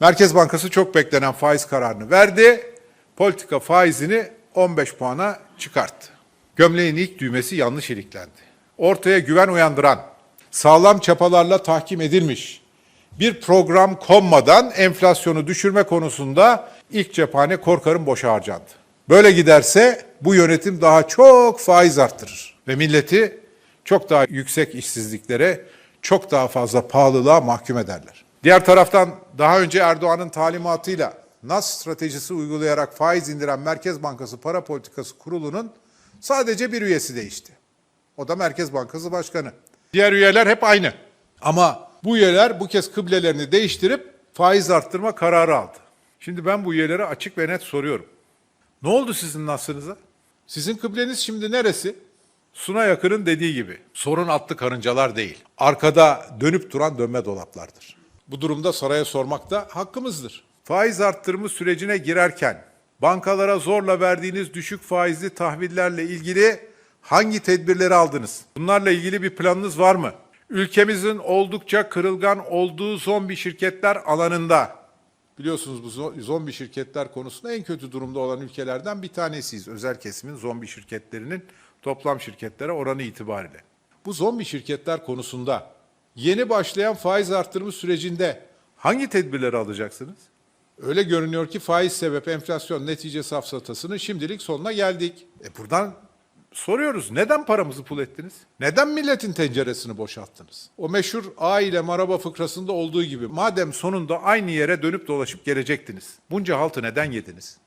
Merkez Bankası çok beklenen faiz kararını verdi. Politika faizini 15 puana çıkarttı. Gömleğin ilk düğmesi yanlış iliklendi. Ortaya güven uyandıran, sağlam çapalarla tahkim edilmiş bir program konmadan enflasyonu düşürme konusunda ilk cephane korkarım boşa harcandı. Böyle giderse bu yönetim daha çok faiz arttırır ve milleti çok daha yüksek işsizliklere, çok daha fazla pahalılığa mahkum ederler. Diğer taraftan daha önce Erdoğan'ın talimatıyla NAS stratejisi uygulayarak faiz indiren Merkez Bankası Para Politikası Kurulu'nun sadece bir üyesi değişti. O da Merkez Bankası Başkanı. Diğer üyeler hep aynı. Ama bu üyeler bu kez kıblelerini değiştirip faiz arttırma kararı aldı. Şimdi ben bu üyelere açık ve net soruyorum. Ne oldu sizin nasılınıza? Sizin kıbleniz şimdi neresi? Suna Yakın'ın dediği gibi sorun atlı karıncalar değil. Arkada dönüp duran dönme dolaplardır. Bu durumda saraya sormak da hakkımızdır. Faiz arttırımı sürecine girerken bankalara zorla verdiğiniz düşük faizli tahvillerle ilgili hangi tedbirleri aldınız? Bunlarla ilgili bir planınız var mı? Ülkemizin oldukça kırılgan olduğu zombi şirketler alanında Biliyorsunuz bu zo- zombi şirketler konusunda en kötü durumda olan ülkelerden bir tanesiyiz. Özel kesimin zombi şirketlerinin toplam şirketlere oranı itibariyle. Bu zombi şirketler konusunda yeni başlayan faiz arttırımı sürecinde hangi tedbirleri alacaksınız? Öyle görünüyor ki faiz sebep enflasyon netice safsatasının şimdilik sonuna geldik. E buradan soruyoruz neden paramızı pul ettiniz? Neden milletin tenceresini boşalttınız? O meşhur A ile maraba fıkrasında olduğu gibi madem sonunda aynı yere dönüp dolaşıp gelecektiniz. Bunca haltı neden yediniz?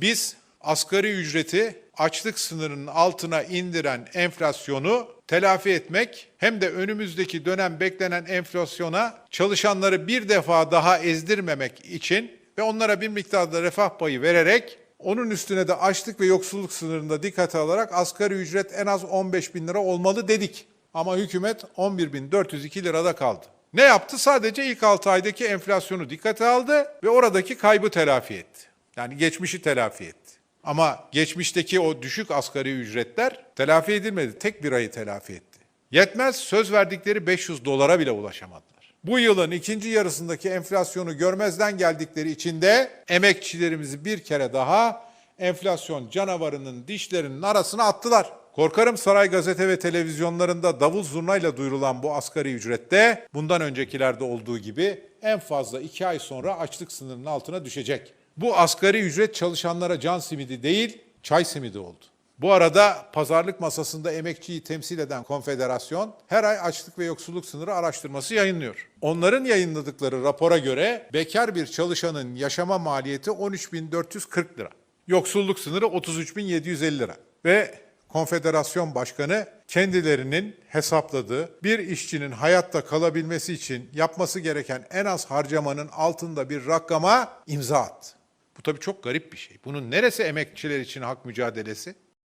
Biz asgari ücreti açlık sınırının altına indiren enflasyonu telafi etmek hem de önümüzdeki dönem beklenen enflasyona çalışanları bir defa daha ezdirmemek için ve onlara bir miktarda refah payı vererek onun üstüne de açlık ve yoksulluk sınırında dikkate alarak asgari ücret en az 15 bin lira olmalı dedik. Ama hükümet 11.402 lirada kaldı. Ne yaptı? Sadece ilk 6 aydaki enflasyonu dikkate aldı ve oradaki kaybı telafi etti. Yani geçmişi telafi etti. Ama geçmişteki o düşük asgari ücretler telafi edilmedi. Tek bir ayı telafi etti. Yetmez söz verdikleri 500 dolara bile ulaşamadılar. Bu yılın ikinci yarısındaki enflasyonu görmezden geldikleri için de emekçilerimizi bir kere daha enflasyon canavarının dişlerinin arasına attılar. Korkarım saray gazete ve televizyonlarında davul zurnayla duyurulan bu asgari ücrette bundan öncekilerde olduğu gibi en fazla iki ay sonra açlık sınırının altına düşecek. Bu asgari ücret çalışanlara can simidi değil, çay simidi oldu. Bu arada pazarlık masasında emekçiyi temsil eden konfederasyon her ay açlık ve yoksulluk sınırı araştırması yayınlıyor. Onların yayınladıkları rapora göre bekar bir çalışanın yaşama maliyeti 13.440 lira. Yoksulluk sınırı 33.750 lira. Ve konfederasyon başkanı kendilerinin hesapladığı bir işçinin hayatta kalabilmesi için yapması gereken en az harcamanın altında bir rakama imza attı. Bu tabii çok garip bir şey. Bunun neresi emekçiler için hak mücadelesi?